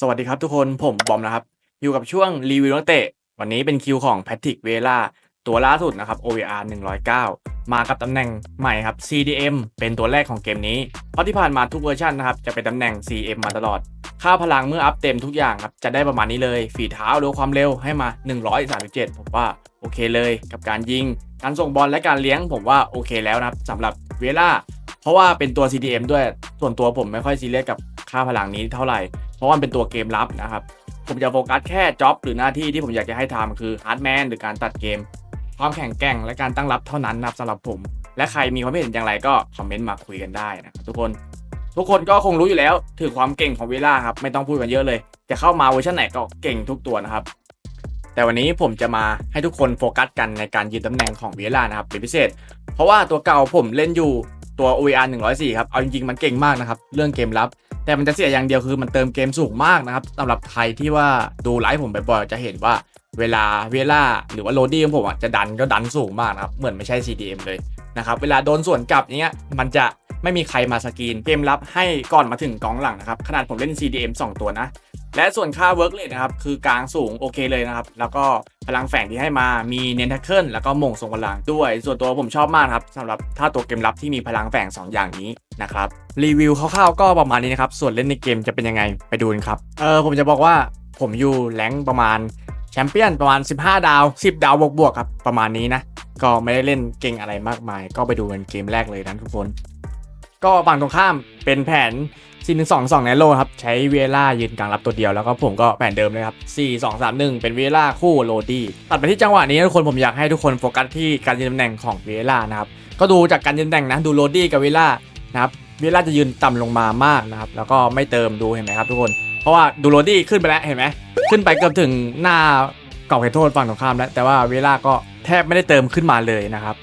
สวัสดีครับทุกคนผมบอมนะครับ อยู่กับช่วงรีวิวนักเตะ วันนี้เป็นคิวของแพทริกเวล่าตัวล่าสุดนะครับ OVR 109 มากับตำแหน่งใหม่ครับ CDM เป็นตัวแรกของเกมนี้ เพราะที่ผ่านมาทุกเวอร์ชันนะครับ จะเป็นตำแหน่ง CM มาตลอด ค่าพลังเมื่ออัพเต็มทุกอย่างครับ จะได้ประมาณนี้เลย ฝีเท้าหรือความเร็วให้มา 137 ผมว่าโอเคเลยกับการยิง การส่งบอลและการเลี้ยงผมว่าโอเคแล้วนะครับสำหรับเวล่าเพราะว่าเป็นตัว CDM ด้วยส่วนตัวผมไม่ค่อยซีเรียสกับค่าพลังนี้เท่าไหร่ ราะว่ามันเป็นตัวเกมลับนะครับ ผมจะโฟกัสแค่จ็อบหรือหน้าที่ที่ผมอยากจะให้ทำคือฮาร์ดแมนหรือการตัดเกม ความแข็งแกร่งและการตั้งรับเท่านั้นนะครับสำหรับผม และใครมีความเห็นอย่างไรก็คอมเมนต์มาคุยกันได้นะครับทุกคน ทุกคนก็คงรู้อยู่แล้วถึงความเก่งของเวล่าครับไม่ต้องพูดกันเยอะเลย จะเข้ามาเวอร์ชันไหนก็เก่งทุกตัวนะครับแต่วันนี้ผมจะมาให้ทุกคนโฟกัสกันในการยืนตำแหน่งของเวล่านะครับเป็นพิเศษ เพราะว่าตัวเก่าผมเล่นอยู่ ตัว OVR 104 ครับ เอาจริงๆ มันเก่งมากนะครับ เรื่องเกมลับ แต่มันจะเสียอย่างเดียวคือมันเติมเกมสูงมากนะครับสำหรับใครที่ว่าดูไลฟ์ผมบ่อยๆจะเห็นว่าเวลาเวลาหรือว่าโรดี้ของผมอะจะดันก็ดันสูงมากนะครับเหมือนไม่ใช่ CDM เลยนะครับเวลาโดนส่วนกลับอย่างเนี้ยมันจะไม่มีใครมาสกรีนเกมรับให้ก่อนมาถึงกองหลังนะครับขนาดผมเล่น CDM 2 ตัวนะ และส่วนค่า work rate นะครับ คือกลางสูงโอเคเลยนะครับ แล้วก็พลังแฝงที่ให้มามีเนนทัคเคิลแล้วก็มงทรงพลังด้วย ส่วนตัวผมชอบมากครับสำหรับถ้าตัวเกมรับที่มีพลังแฝง 2 อย่างนี้นะครับรีวิวคร่าวๆก็ประมาณนี้นะครับ ส่วนเล่นในเกมจะเป็นยังไงไปดูกันครับเออผมจะบอกว่าผมอยู่แรงประมาณแชมเปี้ยนประมาณ 15 ดาว 10 ดาวบวกๆครับประมาณนี้นะก็ไม่ได้เล่นเก่งอะไรมากมาย ก็ไปดูกันเกมแรกเลยนะทุกคน ก็ฝั่งตรงข้ามเป็นแผน 4 1 2 2ในโลครับ ใช้เวล่ายืนกลางรับตัวเดียวแล้วก็ผมก็แผนเดิมเลยครับ 4 2 3 1 เป็นเวล่าคู่โรดี้ตัดไปที่จังหวะนี้ทุกคนผมอยากให้ทุกคนโฟกัสที่การยืนตำแหน่งของเวล่านะครับก็ดูจากการยืนตำแหน่งนะดูโรดี้กับเวล่านะครับเวล่าจะยืนต่ำลงมามากนะครับแล้วก็ไม่เติมดูเห็นไหมครับทุกคนเพราะว่าดูโรดี้ขึ้นไปแล้วเห็นไหมขึ้นไปเกือบถึงหน้ากรอบเขตโทษฝั่งตรงข้ามแล้วแต่ว่าเวล่าก็แทบไม่ได้เติมขึ้นมาเลยนะครับ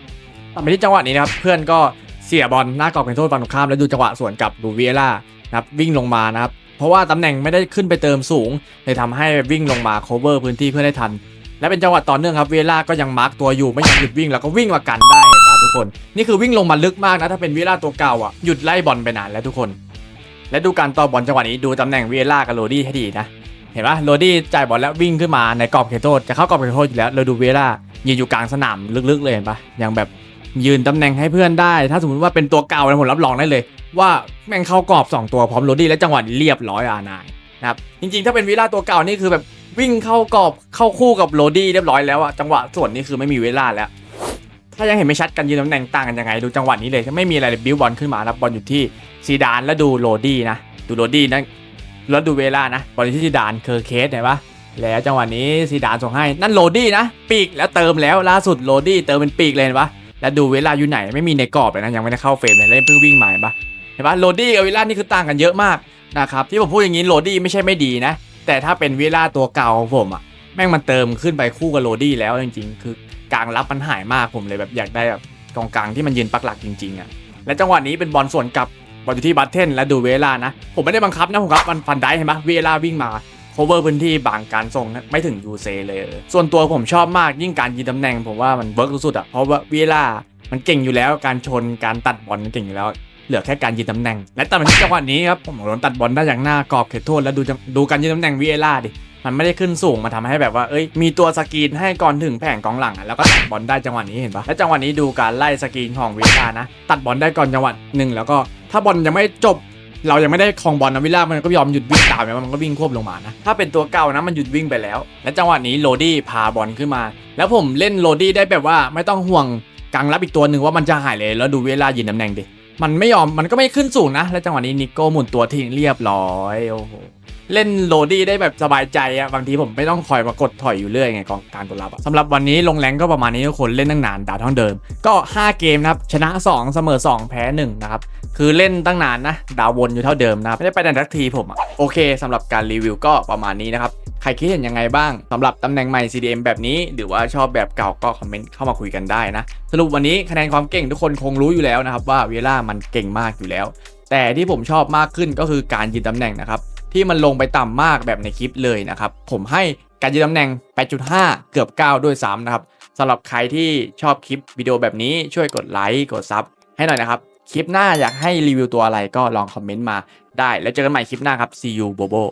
ตัดไปที่จังหวะนี้นะครับเพื่อนก็ เสียบอลหน้ากรอบเขตโทษฝั่งตรงข้ามแล้วดูจังหวะสวนกับดูเวล่านะครับวิ่งลงมานะครับเพราะว่าตำแหน่งไม่ได้ขึ้นไปเติมสูงเลยทำให้วิ่งลงมา cover พื้นที่เพื่อได้ทัน และเป็นจังหวะต่อเนื่องครับเวล่าก็ยังมาร์กตัวอยู่ไม่ยอมหยุดวิ่งแล้วก็วิ่งมากันได้นะทุกคน นี่คือวิ่งลงมาลึกมากนะถ้าเป็นเวล่าตัวเก่าอะหยุดไล่บอลไปนานแล้วทุกคน และดูการต่อบอลจังหวะนี้ดูตำแหน่งเวล่ากับโรดี้ให้ดีนะเห็นปะโรดี้จ่ายบอลแล้ววิ่งขึ้นมาในกรอบเขตโทษจะเข้ากรอบเขตโทษอยู่แล้วเราดูเวล่ายืนอยู่กลางสนามลึกๆเลยเห็นปะยังแบบ ยืนตำแหน่งให้เพื่อนได้ ถ้าสมมติว่าเป็นตัวเก่านะผมรับรองได้เลย ว่าแม่งเข้ากรอบ 2 ตัวพร้อมโรดี้และจังหวะนี้เรียบร้อยอานายนะครับจริงๆ ถ้าเป็นวิลล่าตัวเก่านี่คือแบบวิ่งเข้ากรอบเข้าคู่กับโรดี้เรียบร้อยแล้วอะจังหวะส่วนนี้คือไม่มีเวลาแล้ว ถ้ายังเห็นไม่ชัดกันยืนตำแหน่งต่างกันยังไงดูจังหวะนี้เลยไม่มีอะไรเลยบิวบอลขึ้นมานะบบอลอยู่ที่ซีดานแล้วดูโรดี้นะดูโรดี้นะแล้วดูเวลานะบอลที่ซีดานเคอร์เคสเห็นปะแล้วจังหวะนี้ซีดานส่งให้นั่นโรดี้นะ ปีกแล้วเติมแล้วล่าสุดโรดี้เติมเป็นปีกเลยเห็นปะ แล้วดูเวลาอยู่ไหนไม่มีในกรอบเลยนะยังไม่ได้เข้าเฟรมเลยเล่นเพิ่งวิ่งมาเห็นปะเห็นปะโรดี้กับเวล่านี่คือต่างกันเยอะมากนะครับที่ผมพูดอย่างนี้โรดี้ไม่ใช่ไม่ดีนะ แต่ถ้าเป็นเวล่าตัวเก่าของผมอะแม่งมันเติมขึ้นไปคู่กับโรดี้แล้วจริงๆ คือกลางรับมันหายมากผมเลยแบบอยากได้แบบกองกลางที่มันยืนปักหลักจริงๆอะและจังหวะนี้เป็นบอลส่วนกับบอลอยู่ที่บัตเทนและดูเวลานะ ผมไม่ได้บังคับนะผมครับมันฟันได้เห็นปะเวลาวิ่งมา cover พื้นที่บางการส่งไม่ถึงยูเซเลย ส่วนตัวผมชอบมากยิ่งการยืนตำแหน่ง ผมว่ามันเวิร์กสุดๆอะเพราะว่าเวลามันเก่งอยู่แล้วการชนการตัดบอลมันเก่งอยู่แล้วเหลือแค่การยืนตำแหน่ง และตัดมาที่จังหวะนี้ครับผมโดนตัดบอลได้อย่างหน้ากรอบเขตโทษแล้วดูดูการยืนตำแหน่งวีเอล่าดิมันไม่ได้ขึ้นสูงมาทำให้แบบว่า เอ้ย มีตัวสกรีนให้ก่อนถึงแผงกองหลังอะแล้วก็ตัดบอลได้จังหวะนี้เห็นปะและจังหวะนี้ดูการไล่สกรีนของวีล่านะ ตัดบอลได้ก่อนจังหวะหนึ่งแล้วก็ถ้าบอลยังไม่จบ เรายังไม่ได้ครองบอลนะวิลล่ามันก็ยอมหยุดวิ่งตามมันก็วิ่งควบลงมานะถ้าเป็นตัวเก่านะมันหยุดวิ่งไปแล้ว และจังหวะนี้โรดี้พาบอลขึ้นมา แล้วผมเล่นโรดี้ได้แบบว่าไม่ต้องห่วงกลางรับอีกตัวหนึ่งว่ามันจะหายเลยแล้วดูเวลายืนตำแหน่งดิมันไม่ยอมมันก็ไม่ขึ้นสูงนะ แล้วจังหวะนี้นิโก้หมุนตัวทิ้งเรียบร้อยโอ้โหเล่นโรดี้ได้แบบสบายใจอะบางทีผมไม่ต้องคอยมากดถอยอยู่เรื่อยไงกองการตัวรับอะสำหรับวันนี้ลงแรงก็ประมาณนี้ทุกคนเล่นตั้งนานดาวท่าเดิม ก็ 5 เกมนะครับชนะ 2 เสมอ 2 แพ้ 1 นะครับ คือเล่นตั้งนานนะ ดาววนอยู่เท่าเดิมนะไม่ได้ไปดันทักทีผมอะโอเคสำหรับการรีวิวก็ประมาณนี้นะครับ ใครคิดเห็นยังไงบ้างสำหรับตำแหน่งใหม่ CDM แบบนี้ หรือว่าชอบแบบเก่าก็คอมเมนต์เข้ามาคุยกันได้นะ สรุปวันนี้คะแนนความเก่งทุกคนคงรู้อยู่แล้วนะครับว่าเวล่ามันเก่งมากอยู่แล้ว แต่ที่ผมชอบมากขึ้นก็คือการยืนตำแหน่งนะครับที่มันลงไปต่ำมากแบบในคลิปเลยนะครับผมให้การยืนตำแหน่ง 8.5 เกือบ 9 ด้วยซ้ำนะครับสำหรับใครที่ชอบคลิปวิดีโอแบบนี้ช่วยกดไลค์กดซับให้หน่อยนะครับ คลิปหน้าอยากให้รีวิวตัวอะไรก็ลองคอมเมนต์มาได้ แล้วเจอกันใหม่คลิปหน้าครับ see you bobo